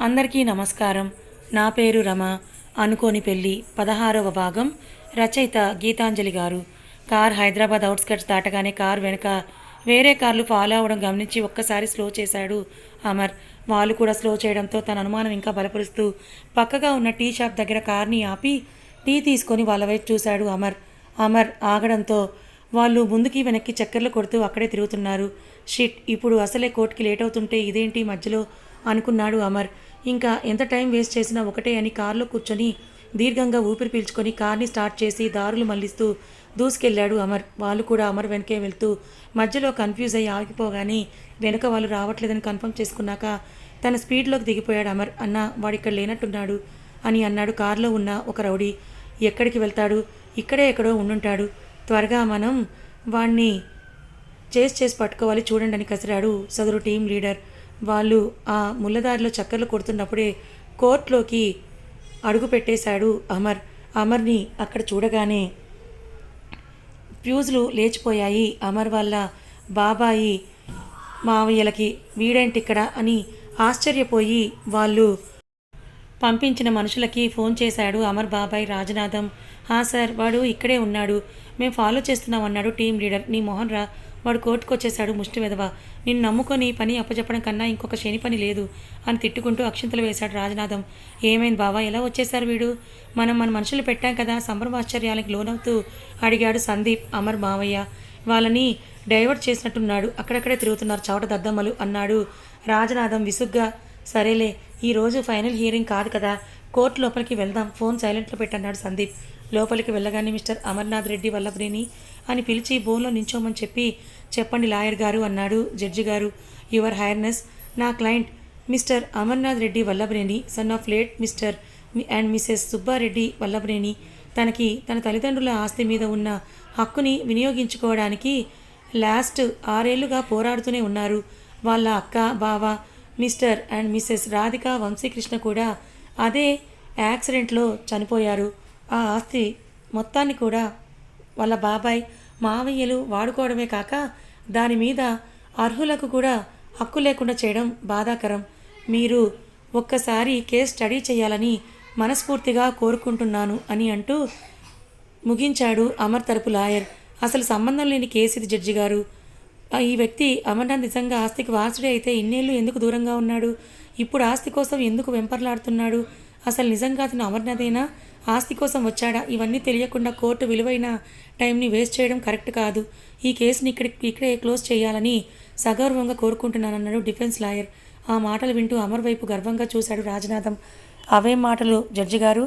అందరికీ నమస్కారం. నా పేరు రమ. అనుకోని పెళ్ళి పదహారవ భాగం. రచయిత గీతాంజలి గారు. కార్ హైదరాబాద్ అవుట్స్కట్స్ దాటగానే కార్ వెనుక వేరే కార్లు ఫాలో అవడం గమనించి ఒక్కసారి స్లో చేశాడు అమర్. వాళ్ళు కూడా స్లో చేయడంతో తన అనుమానం ఇంకా బలపరుస్తూ పక్కగా ఉన్న టీ షాప్ దగ్గర కార్ని ఆపి టీ తీసుకొని వాళ్ళ వైపు చూశాడు అమర్. అమర్ ఆగడంతో వాళ్ళు ముందుకి వెనక్కి చక్కర్లు కొడుతూ అక్కడే తిరుగుతున్నారు. షిట్ ఇప్పుడు అసలే కోర్టుకి లేట్ అవుతుంటే ఇదేంటి మధ్యలో అనుకున్నాడు అమర్. ఇంకా ఎంత టైం వేస్ట్ చేసినా ఒకటే అని కారులో కూర్చొని దీర్ఘంగా ఊపిరి పీల్చుకొని కార్ని స్టార్ట్ చేసి దారులు మళ్ళిస్తూ దూసుకెళ్ళాడు అమర్. వాళ్ళు కూడా అమర్ వెనకే వెళ్తూ మధ్యలో కన్ఫ్యూజ్ అయ్యి ఆగిపోగానే వెనుక వాళ్ళు రావట్లేదని కన్ఫర్మ్ చేసుకున్నాక తన స్పీడ్లోకి దిగిపోయాడు అమర్. అన్న వాడు ఇక్కడ లేనట్టున్నాడు అని అన్నాడు కారులో ఉన్న ఒక రౌడీ. ఎక్కడికి వెళ్తాడు? ఇక్కడే ఎక్కడో ఉండుంటాడు. త్వరగా మనం వాణ్ణి చేసి చేసి పట్టుకోవాలి చూడండి అని కసిరాడు సదరు టీం లీడర్. వాళ్ళు ఆ ముళ్ళదారిలో చక్కర్లు కొడుతున్నప్పుడే కోర్టులోకి అడుగు పెట్టేశాడు అమర్. అమర్ని అక్కడ చూడగానే ఫ్యూజులు లేచిపోయాయి. అమర్ వాళ్ళ బాబాయి మావయ్యలకి వీడేంటి ఇక్కడ అని ఆశ్చర్యపోయి వాళ్ళు పంపించిన మనుషులకి ఫోన్ చేశాడు అమర్ బాబాయ్ రాజనాథం. హా సార్ వాడు ఇక్కడే ఉన్నాడు. మేము ఫాలో చేస్తున్నాం అన్నాడు టీం లీడర్. నీ మోహన్ రా వాడు కోర్టుకు వచ్చేశాడు ముష్టి విధవ. నిన్ను నమ్ముకొని పని అప్పచెప్పడం కన్నా ఇంకొక శని పని లేదు అని తిట్టుకుంటూ అక్షింతలు వేశాడు రాజనాథం. ఏమైంది బావా? ఎలా వచ్చేశారు వీడు? మనం మన మనుషులు పెట్టాం కదా సంభ్రమాశ్చర్యాలకు లోనవుతూ అడిగాడు సందీప్ అమర్ మావయ్య. వాళ్ళని డైవర్ట్ చేసినట్టున్నాడు. అక్కడక్కడే తిరుగుతున్నారు చవట దద్దమ్మలు అన్నాడు రాజనాథం విసుగ్గా. సరేలే ఈరోజు ఫైనల్ హియరింగ్ కాదు కదా కోర్టు లోపలికి వెళ్దాం. ఫోన్ సైలెంట్లో పెట్టన్నాడు సందీప్. లోపలికి వెళ్ళగానే మిస్టర్ అమర్నాథ్ రెడ్డి వల్లభనేని అని పిలిచి బోన్లో నించోమని చెప్పి చెప్పండి లాయర్ గారు అన్నాడు జడ్జి గారు. యువర్ హైర్నెస్ నా client Mr Amarnath Reddy Vallabhaneni son of late Mr and Mrs Subbareddy Vallabhaneni. తనకి తన తల్లిదండ్రుల ఆస్తి మీద ఉన్న హక్కుని వినియోగించుకోవడానికి లాస్ట్ ఆరేళ్ళుగా పోరాడుతూనే ఉన్నారు. వాళ్ళ అక్క బావ Mr and Mrs Radhika Vamsikrishna కూడా అదే యాక్సిడెంట్లో చనిపోయారు. ఆ ఆస్తి మొత్తాన్ని కూడా వాళ్ళ బాబాయ్ మావయ్యలు వాడుకోవడమే కాక దాని మీద అర్హులకు కూడా హక్కు లేకుండా చేయడం బాధాకరం. మీరు ఒక్కసారి కేస్ స్టడీ చేయాలని మనస్ఫూర్తిగా కోరుకుంటున్నాను అని అంటూ ముగించాడు అమర్ తరపు లాయర్. అసలు సంబంధం లేని కేసు ఇది జడ్జి గారు. ఈ వ్యక్తి అమర్నాథ్ నిజంగా ఆస్తికి వారసుడే అయితే ఇన్నేళ్ళు ఎందుకు దూరంగా ఉన్నాడు? ఇప్పుడు ఆస్తి కోసం ఎందుకు వెంపర్లాడుతున్నాడు? అసలు నిజంగా అతను అమర్నాథేనా? ఆస్తి కోసం వచ్చాడా? ఇవన్నీ తెలియకుండా కోర్టు విలువైన టైంని వేస్ట్ చేయడం కరెక్ట్ కాదు. ఈ కేసుని ఇక్కడ ఇక్కడే క్లోజ్ చేయాలని సగర్వంగా కోరుకుంటున్నానన్నాడు డిఫెన్స్ లాయర్. ఆ మాటలు వింటూ అమర్ వైపు గర్వంగా చూశాడు రాజనాథం. అవే మాటలు జడ్జి గారు.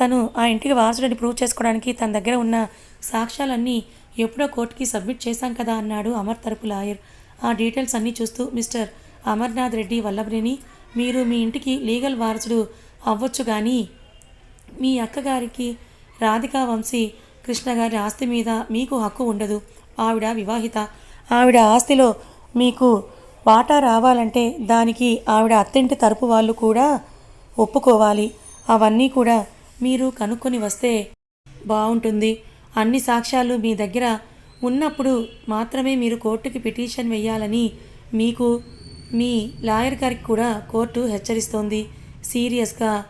తను ఆ ఇంటికి వారసుడని ప్రూవ్ చేసుకోవడానికి తన దగ్గర ఉన్న సాక్ష్యాలన్నీ ఎప్పుడో కోర్టుకి సబ్మిట్ చేశాం కదా అన్నాడు అమర్ తరపు లాయర్. ఆ డీటెయిల్స్ అన్నీ చూస్తూ మిస్టర్ అమర్నాథ్ రెడ్డి వల్లభనేని మీరు మీ ఇంటికి లీగల్ వారసుడు అవ్వచ్చు కానీ మీ అక్కగారికి రాధికా వంశీ కృష్ణ గారి ఆస్తి మీద మీకు హక్కు ఉండదు. ఆవిడ వివాహిత. ఆవిడ ఆస్తిలో మీకు వాటా రావాలంటే దానికి ఆవిడ అత్తింటి తరపు వాళ్ళు కూడా ఒప్పుకోవాలి. అవన్నీ కూడా మీరు కనుక్కొని వస్తే బాగుంటుంది అన్ని సాక్ష్యాలు మీ దగ్గర ఉన్నప్పుడు మాత్రమే మీరు కోర్టుకి పిటిషన్ వేయాలని మీకు మీ లాయర్ గారికి కూడా కోర్టు హెచ్చరిస్తోంది. సీరియస్గా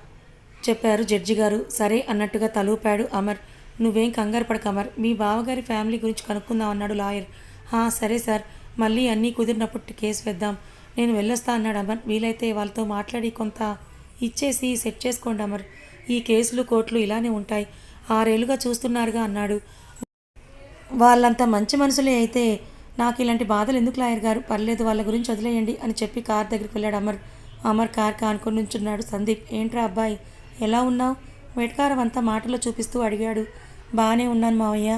చెప్పారు జడ్జి గారు. సరే అన్నట్టుగా తలూపాడు అమర్. నువ్వేం కంగారు పడక అమర్. మీ బావగారి ఫ్యామిలీ గురించి కనుక్కుందాం అన్నాడు లాయర్. "హా, సరే సార్. మళ్ళీ అన్నీ కుదిరినప్పుడు కేసు వేద్దాం. నేను వెళ్ళొస్తా అన్నాడు అమర్. వీలైతే వాళ్ళతో మాట్లాడి కొంత ఇచ్చేసి సెట్ చేసుకోండి అమర్. ఈ కేసులు కోర్టులు ఇలానే ఉంటాయి. ఆరేళ్ళుగా చూస్తున్నారుగా అన్నాడు. వాళ్ళంత మంచి మనుషులే అయితే నాకు ఇలాంటి బాధలు ఎందుకు లాయర్ గారు? పర్లేదు వాళ్ళ గురించి వదిలేయండి అని చెప్పి కార్ దగ్గరికి వెళ్ళాడు అమర్. అమర్ కార్ కానుకొని నుంచున్నాడు సందీప్. ఏంట్రా అబ్బాయి? ఎలా ఉన్నావు? వెటకారం అంతా మాటలో చూపిస్తూ అడిగాడు. బాగానే ఉన్నాను మావయ్య.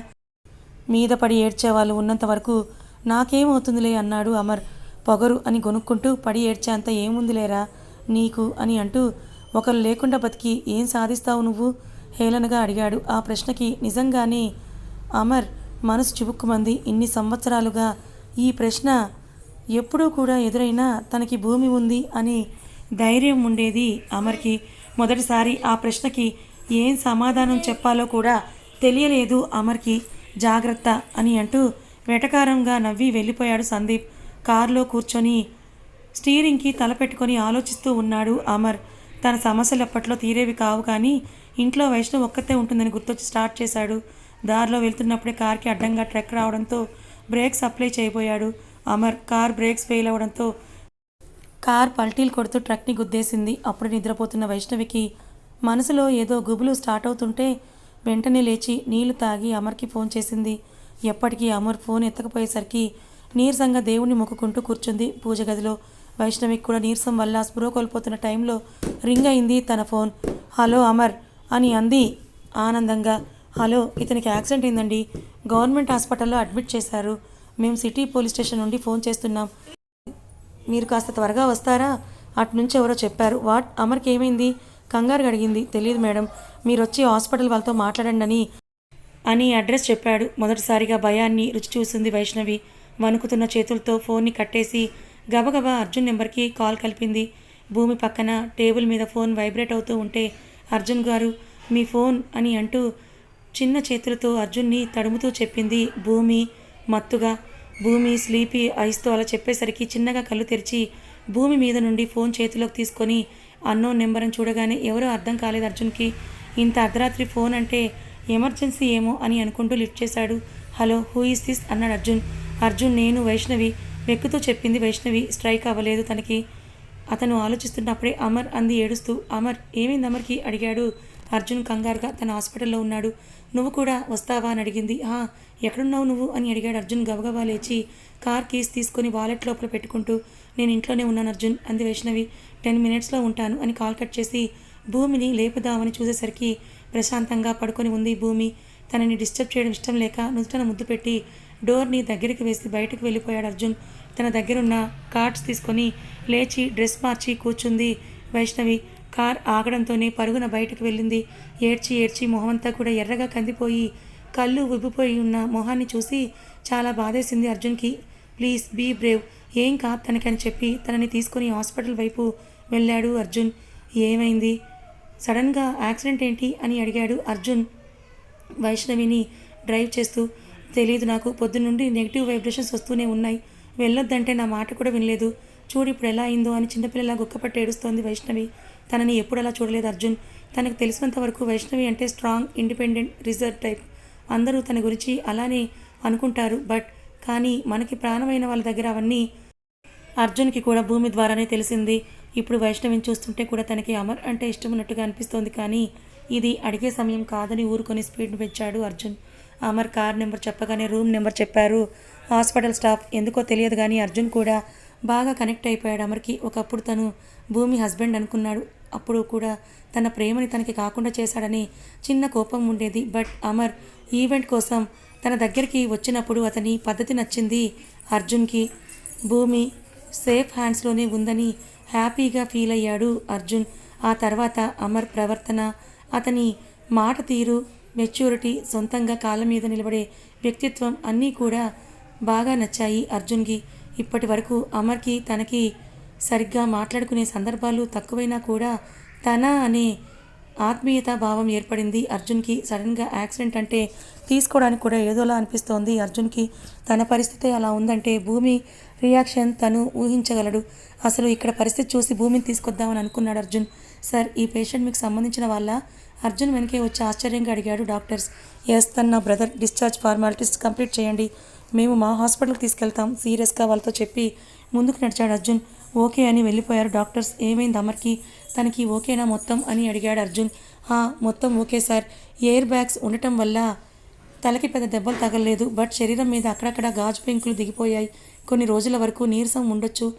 మీద పడి ఏడ్చే వాళ్ళు ఉన్నంత వరకు నాకేమవుతుందిలే అన్నాడు అమర్. పొగరు అని గొనుక్కుంటూ పడి ఏడ్చేంత ఏముందిలేరా నీకు అని అంటూ ఒకరు లేకుండా బతికి ఏం సాధిస్తావు నువ్వు? హేళనగా అడిగాడు. ఆ ప్రశ్నకి నిజంగానే అమర్ మనసు చివుక్కుమంది. ఇన్ని సంవత్సరాలుగా ఈ ప్రశ్న ఎప్పుడూ కూడా ఎదురైనా తనకి భూమి ఉంది అని ధైర్యం ఉండేది అమర్కి. మొదటిసారి ఆ ప్రశ్నకి ఏం సమాధానం చెప్పాలో కూడా తెలియలేదు అమర్కి. జాగ్రత్త అని అంటూ వెటకారంగా నవ్వి వెళ్ళిపోయాడు సందీప్. కారులో కూర్చొని స్టీరింగ్కి తలపెట్టుకొని ఆలోచిస్తూ ఉన్నాడు అమర్. తన సమస్యలు ఎప్పట్లో తీరేవి కావు కానీ ఇంట్లో వైష్ణవ్ ఒక్కతే ఉంటుందని గుర్తొచ్చి స్టార్ట్ చేశాడు. దారిలో వెళ్తున్నప్పుడే కార్కి అడ్డంగా ట్రక్ రావడంతో బ్రేక్స్ అప్లై చేయబోయాడు అమర్. కార్ బ్రేక్స్ ఫెయిల్ అవడంతో కార్ పల్టీలు కొడుతూ ట్రక్ని గుద్దేసింది. అప్పుడు నిద్రపోతున్న వైష్ణవికి మనసులో ఏదో గుబులు స్టార్ట్ అవుతుంటే వెంటనే లేచి నీళ్ళు తాగి అమర్కి ఫోన్ చేసింది. ఎప్పటికీ అమర్ ఫోన్ ఎత్తకపోయేసరికి నీరసంగా దేవుణ్ణి మొక్కుకుంటూ కూర్చుంది పూజ గదిలో. వైష్ణవికి కూడా నీరసం వల్ల స్పృహ కోల్పోతున్న టైంలో రింగ్ అయింది తన ఫోన్. హలో అమర్ అని అంది ఆనందంగా. హలో ఇతనికి యాక్సిడెంట్ అయిందండి. గవర్నమెంట్ హాస్పిటల్లో అడ్మిట్ చేశారు. మేము సిటీ పోలీస్ స్టేషన్ నుండి ఫోన్ చేస్తున్నాం. మీరు కాస్త త్వరగా వస్తారా? అటు నుంచి ఎవరో చెప్పారు. వాట్? అమర్కి ఏమైంది? కంగారు అడిగింది. తెలియదు మేడం. మీరు వచ్చి హాస్పిటల్ వాళ్ళతో మాట్లాడండి అని అని అడ్రస్ చెప్పాడు. మొదటిసారిగా భయాన్ని రుచి చూసింది వైష్ణవి. వణుకుతున్న చేతులతో ఫోన్ని కట్టేసి గబగబా అర్జున్ నెంబర్కి కాల్ కలిపింది. భూమి పక్కన టేబుల్ మీద ఫోన్ వైబ్రేట్ అవుతూ ఉంటే అర్జున్ గారు మీ ఫోన్ అని అంటూ చిన్న చేతులతో అర్జున్ని తడుముతూ చెప్పింది భూమి మత్తుగా. భూమి స్లీపీ ఐస్తో అలా చెప్పేసరికి చిన్నగా కళ్ళు తెరిచి భూమి మీద నుండి ఫోన్ చేతిలోకి తీసుకొని అన్నోన్ నెంబర్ని చూడగానే ఎవరో అర్థం కాలేదు అర్జున్కి. ఇంత అర్ధరాత్రి ఫోన్ అంటే ఎమర్జెన్సీ ఏమో అని అనుకుంటూ లిఫ్ట్ చేశాడు. Hello who is this? అన్నాడు అర్జున్. అర్జున్ నేను వైష్ణవి. వెక్కుతో చెప్పింది వైష్ణవి. స్ట్రైక్ అవ్వలేదు తనకి. అతను ఆలోచిస్తున్నప్పుడే అమర్ అంది ఏడుస్తూ అమర్ ఏమైంది అమర్కి? అడిగాడు. అర్జున్ కంగారుగా తన హాస్పిటల్లో ఉన్నాడు. నువ్వు కూడా వస్తావా అని అడిగింది. "ఆ, ఎక్కడున్నావు నువ్వు అని అడిగాడు అర్జున్ గబగబా లేచి. కార్ కీస్ తీసుకొని వాలెట్ లోపల పెట్టుకుంటూ నేను ఇంట్లోనే ఉన్నాను అర్జున్ అంది వైష్ణవి. టెన్ మినిట్స్లో ఉంటాను అని కాల్ కట్ చేసి భూమిని లేపుదామని చూసేసరికి ప్రశాంతంగా పడుకొని ఉంది భూమి. తనని డిస్టర్బ్ చేయడం ఇష్టం లేక నుదుటన ముద్దు పెట్టి డోర్ని దగ్గరికి వేసి బయటకు వెళ్ళిపోయాడు అర్జున్. తన దగ్గరున్న కార్డ్స్ తీసుకొని లేచి డ్రెస్ మార్చి కూర్చుంది వైష్ణవి. కార్ ఆగడంతోనే పరుగున బయటకు వెళ్ళింది. ఏడ్చి ఏడ్చి మొహమంతా కూడా ఎర్రగా కందిపోయి కళ్ళు ఉబ్బిపోయి ఉన్న మొహాన్ని చూసి చాలా బాధేసింది అర్జున్కి. Please be brave. ఏం కాదు తనకని చెప్పి తనని తీసుకొని హాస్పిటల్ వైపు వెళ్ళాడు అర్జున్. ఏమైంది? సడన్గా యాక్సిడెంట్ ఏంటి? అని అడిగాడు అర్జున్. వైష్ణవిని డ్రైవ్ చేస్తూ తెలియదు నాకు. పొద్దున్నుండి నెగిటివ్ వైబ్రేషన్స్ వస్తూనే ఉన్నాయి. వెళ్ళొద్దంటే నా మాట కూడా వినలేదు. చూడు ఇప్పుడు ఎలా అయిందో అని చిన్నపిల్లలా గుక్కపట్టి ఏడుస్తోంది వైష్ణవి. తనని ఎప్పుడు అలా చూడలేదు అర్జున్. తనకు తెలిసినంత వరకు వైష్ణవి అంటే స్ట్రాంగ్ ఇండిపెండెంట్ రిజర్వ్ టైప్ అందరూ తన గురించి అలానే అనుకుంటారు. బట్ కానీ మనకి ప్రాణమైన వాళ్ళ దగ్గర అవన్నీ అర్జున్కి కూడా భూమి ద్వారానే తెలిసింది. ఇప్పుడు వైష్ణవిని చూస్తుంటే కూడా తనకి అమర్ అంటే ఇష్టం ఉన్నట్టుగా అనిపిస్తోంది. కానీ ఇది అడిగే సమయం కాదని ఊరుకొని స్పీడ్ పెంచాడు అర్జున్. అమర్ కార్ నెంబర్ చెప్పగానే రూమ్ నెంబర్ చెప్పారు. హాస్పిటల్ స్టాఫ్ ఎందుకో తెలియదు కానీ అర్జున్ కూడా బాగా కనెక్ట్ అయిపోయాడు అమర్కి. ఒకప్పుడు తను భూమి హస్బెండ్ అనుకున్నాడు. అప్పుడు కూడా తన ప్రేమని తనకి కాకుండా చేశాడని చిన్న కోపం ఉండేది. బట్ అమర్ ఈవెంట్ కోసం తన దగ్గరికి వచ్చినప్పుడు అతని పద్ధతి నచ్చింది అర్జున్కి. భూమి సేఫ్ హ్యాండ్స్లోనే ఉందని హ్యాపీగా ఫీల్ అయ్యాడు అర్జున్. ఆ తర్వాత అమర్ ప్రవర్తన అతని మాట తీరు మెచ్యూరిటీ సొంతంగా కాళ్ళ మీద నిలబడే వ్యక్తిత్వం అన్నీ కూడా బాగా నచ్చాయి అర్జున్కి. ఇప్పటి వరకు అమర్కి తనకి సరిగ్గా మాట్లాడుకునే సందర్భాలు తక్కువైనా కూడా తన అనే ఆత్మీయత భావం ఏర్పడింది. అర్జున్కి సడన్గా యాక్సిడెంట్ అంటే తీసుకోవడానికి కూడా ఏదోలా అనిపిస్తోంది. అర్జున్కి తన పరిస్థితి అలా ఉందంటే భూమి రియాక్షన్ తను ఊహించగలడు. అసలు ఇక్కడ పరిస్థితి చూసి భూమిని తీసుకొద్దామని అనుకున్నాడు అర్జున్. సార్ ఈ పేషెంట్ మీకు సంబంధించిన వాళ్ళ? అర్జున్ వెనకే వచ్చి ఆశ్చర్యంగా అడిగాడు డాక్టర్స్. ఎస్ తన నా బ్రదర్ డిశ్చార్జ్ ఫార్మాలిటీస్ కంప్లీట్ చేయండి. మేము మా హాస్పిటల్కి తీసుకెళ్తాం. సీరియస్గా వాళ్ళతో చెప్పి ముందుకు నడిచాడు అర్జున్. ఓకే అని వెళ్ళిపోయారు డాక్టర్స్. ఏమైంది అమర్కి? తనకి ఓకేనా మొత్తం అని అడిగాడు అర్జున్. "హా, మొత్తం ఓకే సార్. ఎయిర్ బ్యాగ్స్ ఉండటం వల్ల తలకి పెద్ద దెబ్బలు తగలలేదు. బట్ శరీరం మీద అక్కడక్కడ గాజు పెంకులు దిగిపోయాయి. కొన్ని రోజుల వరకు నీరసం ఉండొచ్చు.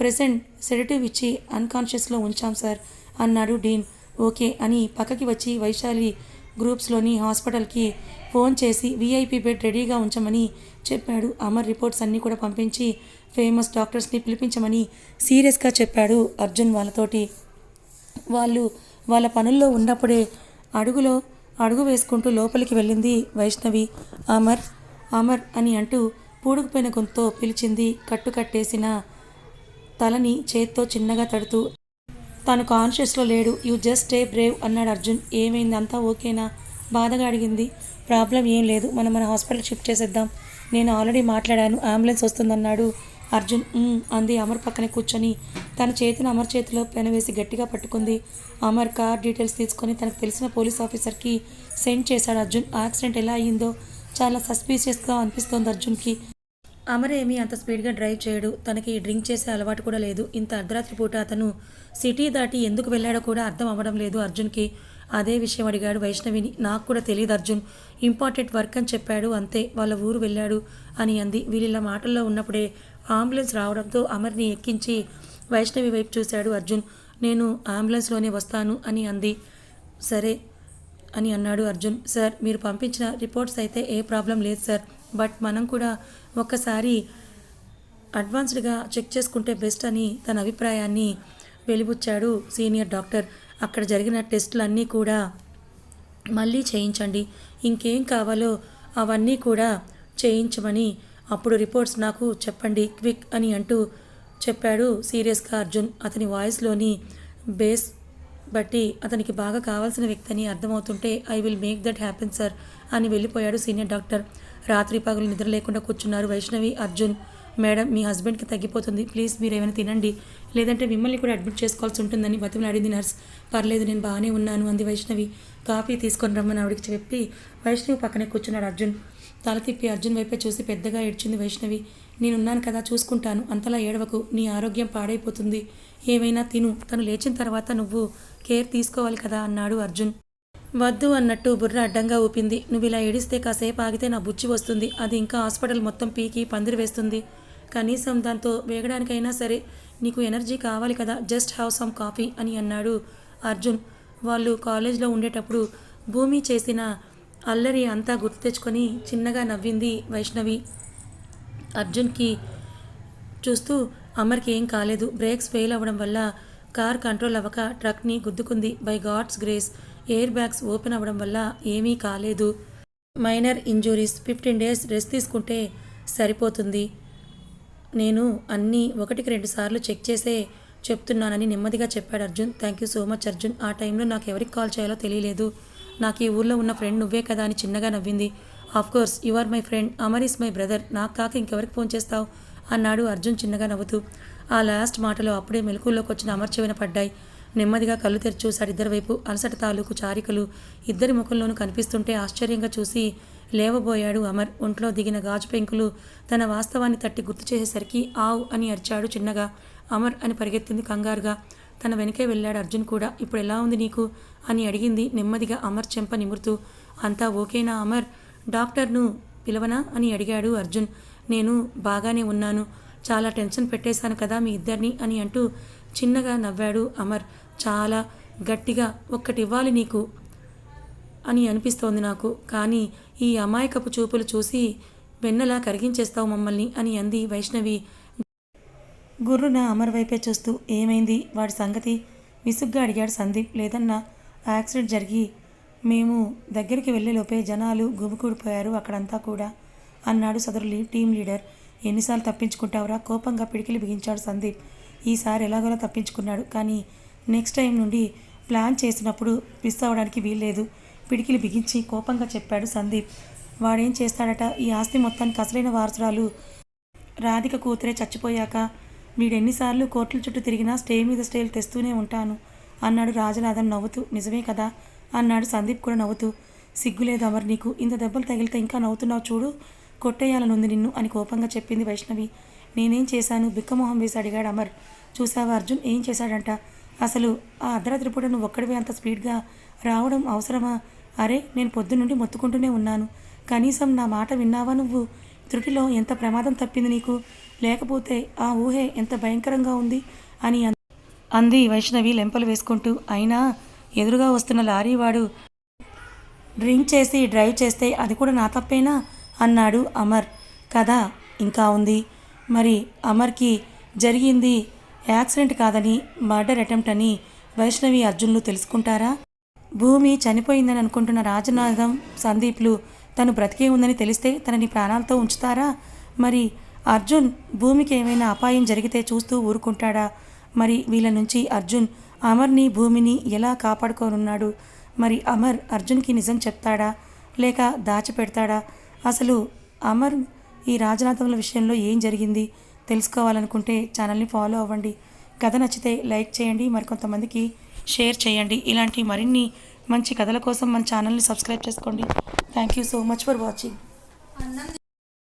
ప్రెసెంట్ సెడిటివ్ ఇచ్చి అన్కాన్షియస్లో ఉంచాం సార్ అన్నాడు డీన్. ఓకే అని పక్కకి వచ్చి వైశాలి గ్రూప్స్లోని హాస్పిటల్కి ఫోన్ చేసి వీఐపీ బెడ్ రెడీగా ఉంచమని చెప్పాడు. అమర్ రిపోర్ట్స్ అన్నీ కూడా పంపించి ఫేమస్ డాక్టర్స్ని పిలిపించమని సీరియస్గా చెప్పాడు అర్జున్ వాళ్ళతోటి. వాళ్ళు వాళ్ళ పనుల్లో ఉన్నప్పుడే అడుగులో అడుగు వేసుకుంటూ లోపలికి వెళ్ళింది వైష్ణవి. అమర్ అమర్ అని అంటూ పూడుకుపోయిన గొంతుతో పిలిచింది కట్టు కట్టేసిన తలని చేత్తో చిన్నగా తడుతూ తను కాన్షియస్లో లేడు. యూ జస్ట్ స్టే బ్రేవ్ అన్నాడు అర్జున్. ఏమైంది? అంతా ఓకేనా బాధగా అడిగింది. ప్రాబ్లం ఏం లేదు. మనం మన హాస్పిటల్ షిఫ్ట్ చేసేద్దాం. నేను ఆల్రెడీ మాట్లాడాను. అంబులెన్స్ వస్తుందన్నాడు. అర్జున్ అంది అమర్ పక్కనే కూర్చొని. తన చేతిని అమర్ చేతిలో పెనవేసి గట్టిగా పట్టుకుంది. అమర్ కార్ డీటెయిల్స్ తీసుకొని తనకు తెలిసిన పోలీస్ ఆఫీసర్కి సెండ్ చేశాడు అర్జున్. యాక్సిడెంట్ ఎలా అయ్యిందో చాలా సస్పీషియస్గా అనిపిస్తోంది అర్జున్కి. అమర్ ఏమీ అంత స్పీడ్గా డ్రైవ్ చేయడు. తనకి డ్రింక్ చేసే అలవాటు కూడా లేదు. ఇంత అర్ధరాత్రి పూట అతను సిటీ దాటి ఎందుకు వెళ్ళాడో కూడా అర్థం అవ్వడం లేదు అర్జున్కి. అదే విషయం అడిగాడు వైష్ణవిని. నాకు కూడా తెలియదు అర్జున్. ఇంపార్టెంట్ వర్క్ అని చెప్పాడు. అంతే. వాళ్ళ ఊరు వెళ్ళాడు అని అంది. వీళ్ళ మాటల్లో ఉన్నప్పుడే అంబులెన్స్ రావడంతో అమర్ని ఎక్కించి వైష్ణవి వైపు చూశాడు అర్జున్. నేను అంబులెన్స్లోనే వస్తాను అని అంది. సరే అని అన్నాడు అర్జున్. సార్ మీరు పంపించిన రిపోర్ట్స్ అయితే ఏ ప్రాబ్లం లేదు సార్. బట్ మనం కూడా ఒక్కసారి అడ్వాన్స్డ్గా చెక్ చేసుకుంటే బెస్ట్ అని తన అభిప్రాయాన్ని వెలిబుచ్చాడు సీనియర్ డాక్టర్. అక్కడ జరిగిన టెస్టులన్నీ కూడా మళ్ళీ చేయించండి. ఇంకేం కావాలో అవన్నీ కూడా చేయించమని అప్పుడు రిపోర్ట్స్ నాకు చెప్పండి క్విక్ అని అంటూ చెప్పాడు సీరియస్గా అర్జున్. అతని వాయిస్లోని బేస్ బట్టి అతనికి బాగా కావాల్సిన వ్యక్తి అని అర్థమవుతుంటే I will make that happen sir అని వెళ్ళిపోయాడు సీనియర్ డాక్టర్. రాత్రి పగలు నిద్ర లేకుండా కూర్చున్నారు వైష్ణవి అర్జున్. మేడం మీ హస్బెండ్కి తగ్గిపోతుంది. ప్లీజ్ మీరు ఏమైనా తినండి. లేదంటే మిమ్మల్ని కూడా అడ్మిట్ చేసుకోవాల్సి ఉంటుందని బతిమలాడింది నర్స్. పర్లేదు నేను బాగానే ఉన్నాను అంది వైష్ణవి. కాఫీ తీసుకొని రమ్మని ఆవిడకి చెప్పి వైష్ణవి పక్కనే కూర్చున్నాడు అర్జున్. తల తిప్పి అర్జున్ వైపే చూసి పెద్దగా ఏడ్చింది వైష్ణవి. నేనున్నాను కదా చూసుకుంటాను. అంతలా ఏడవకు. నీ ఆరోగ్యం పాడైపోతుంది. ఏమైనా తిను. తను లేచిన తర్వాత నువ్వు కేర్ తీసుకోవాలి కదా అన్నాడు అర్జున్. వద్దు అన్నట్టు బుర్ర అడ్డంగా ఊపింది. నువ్వు ఇలా ఏడిస్తే కాసేపు ఆగితే నా బుచ్చి వస్తుంది. అది ఇంకా హాస్పిటల్ మొత్తం పీకి పందిరి వేస్తుంది. కనీసం దాంతో వేగడానికైనా సరే నీకు ఎనర్జీ కావాలి కదా జస్ట్ హ్యావ్ సమ్ కాఫీ అని అన్నాడు అర్జున్. వాళ్ళు కాలేజ్లో ఉండేటప్పుడు భూమి చేసిన అల్లరి అంతా గుర్తు తెచ్చుకొని చిన్నగా నవ్వింది వైష్ణవి. అర్జున్కి చూస్తూ అమర్కి ఏం కాలేదు. బ్రేక్స్ ఫెయిల్ అవ్వడం వల్ల కార్ కంట్రోల్ అవ్వక ట్రక్ని గుద్దుకుంది. By God's grace air bags open అవ్వడం వల్ల ఏమీ కాలేదు. Minor injuries fifteen days rest తీసుకుంటే సరిపోతుంది. నేను అన్నీ ఒకటికి రెండు సార్లు చెక్ చేసే చెప్తున్నానని నెమ్మదిగా చెప్పాడు Arjun. Thank you so much Arjun. ఆ టైంలో నాకు ఎవరికి కాల్ చేయాలో తెలియలేదు. నాకు ఈ ఊర్లో ఉన్న ఫ్రెండ్ నువ్వే కదా అని చిన్నగా నవ్వింది. Of course you are my friend Amar is my brother నాకు కాక ఇంకెవరికి ఫోన్ చేస్తావు? అన్నాడు అర్జున్ చిన్నగా నవ్వుతూ. ఆ లాస్ట్ మాటలో అప్పుడే మెలకుల్లోకి వచ్చిన అమర్ చెవిన పడ్డాయి. నెమ్మదిగా కళ్ళు తెరిచి చూశాడు ఇద్దరి వైపు అలసట తాలూకు చారికలు. ఇద్దరి ముఖంలోనూ కనిపిస్తుంటే ఆశ్చర్యంగా చూసి లేవబోయాడు అమర్. ఒంట్లో దిగిన గాజు పెంకులు తన వాస్తవాన్ని తట్టి గుర్తు చేసేసరికి ఆవు అని అరిచాడు చిన్నగా. అమర్ అని పరిగెత్తింది కంగారుగా. తన వెనకే వెళ్ళాడు అర్జున్ కూడా. ఇప్పుడు ఎలా ఉంది నీకు? అని అడిగింది నెమ్మదిగా అమర్ చెంప నిమురుతూ. అంతా ఓకేనా అమర్? డాక్టర్ను పిలవనా? అని అడిగాడు అర్జున్. నేను బాగానే ఉన్నాను. చాలా టెన్షన్ పెట్టేశాను కదా మీ ఇద్దరిని అని అంటూ చిన్నగా నవ్వాడు అమర్. చాలా గట్టిగా ఒక్కటి ఇవ్వాలి నీకు అని అనిపిస్తోంది నాకు. కానీ ఈ అమాయకపు చూపులు చూసి వెన్నెలా కరిగించేస్తావు మమ్మల్ని అని అంది వైష్ణవి. గుర్రున అమర్ వైపే చూస్తూ ఏమైంది? వాడి సంగతి? విసుగ్గా అడిగాడు సందీప్. లేదన్నా యాక్సిడెంట్ జరిగి మేము దగ్గరికి వెళ్ళేలోపే జనాలు గుమికూడిపోయారు అక్కడంతా కూడా అన్నాడు సదరు లీ టీం లీడర్. ఎన్నిసార్లు తప్పించుకుంటావురా? కోపంగా పిడికిలి బిగించాడు సందీప్. ఈసారి ఎలాగోలా తప్పించుకున్నాడు. కానీ నెక్స్ట్ టైం నుండి ప్లాన్ చేసినప్పుడు మిస్ అవ్వడానికి వీల్లేదు. పిడికిలి బిగించి కోపంగా చెప్పాడు సందీప్. వాడేం చేస్తాడట? ఈ ఆస్తి మొత్తానికి అసలైన వారసురాలు రాధిక కూతురే చచ్చిపోయాక వీడెన్నిసార్లు కోర్టుల చుట్టూ తిరిగినా స్టే మీద స్టేలు తెస్తూనే ఉంటాను అన్నాడు రాజనాథం నవ్వుతూ. నిజమే కదా? అన్నాడు సందీప్ కూడా నవ్వుతూ. సిగ్గులేదు అమర్ నీకు. ఇంత దెబ్బలు తగిలితే ఇంకా నవ్వుతున్నావు చూడు. కొట్టేయాలనుంది నిన్ను అని కోపంగా చెప్పింది వైష్ణవి. నేనేం చేశాను? బిక్కమొహం వేసి అడిగాడు అమర్. చూసావా అర్జున్? ఏం చేశాడంట? అసలు ఆ అర్ధరాత్రి పూట నువ్వు ఒక్కడివే అంత స్పీడ్గా రావడం అవసరమా? అరే నేను పొద్దునుండి మొత్తుకుంటూనే ఉన్నాను. కనీసం నా మాట విన్నావా నువ్వు? త్రుటిలో ఎంత ప్రమాదం తప్పింది నీకు? లేకపోతే ఆ ఊహే ఎంత భయంకరంగా ఉంది? అని అన్- అంది వైష్ణవి లెంపలు వేసుకుంటూ. అయినా ఎదురుగా వస్తున్న లారీ వాడు డ్రింక్ చేసి డ్రైవ్ చేస్తే అది కూడా నా తప్పేనా? అన్నాడు అమర్. కదా ఇంకా ఉంది. మరి అమర్కి జరిగింది యాక్సిడెంట్ కాదని మర్డర్ అటెంప్ట్ అని వైష్ణవి అర్జున్లు తెలుసుకుంటారా? భూమి చనిపోయిందని అనుకుంటున్న రాజనాథం సందీప్లు తను బ్రతికే ఉందని తెలిస్తే తనని ప్రాణాలతో ఉంచుతారా? మరి అర్జున్ భూమికి ఏమైనా అపాయం జరిగితే చూస్తూ ఊరుకుంటాడా? మరి వీళ్ళ నుంచి అర్జున్ అమర్ని భూమిని ఎలా కాపాడుకోనున్నాడు? మరి అమర్ అర్జున్కి నిజం చెప్తాడా? లేక దాచిపెడతాడా? అసలు అమర్ ఈ రాజనాథముల విషయంలో ఏం జరిగింది తెలుసుకోవాలనుకుంటే ఛానల్ని ఫాలో అవ్వండి. కథ నచ్చితే లైక్ చేయండి మరికొంతమందికి షేర్ చేయండి. ఇలాంటి మరిన్ని మంచి కథల కోసం మన ఛానల్ని సబ్స్క్రైబ్ చేసుకోండి. Thank you so much for watching.